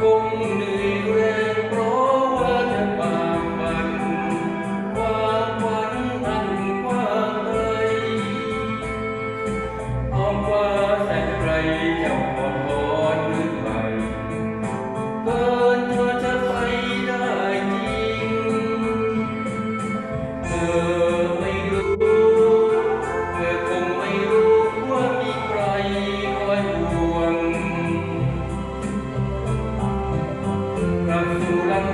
คงเหนื่อย Lula.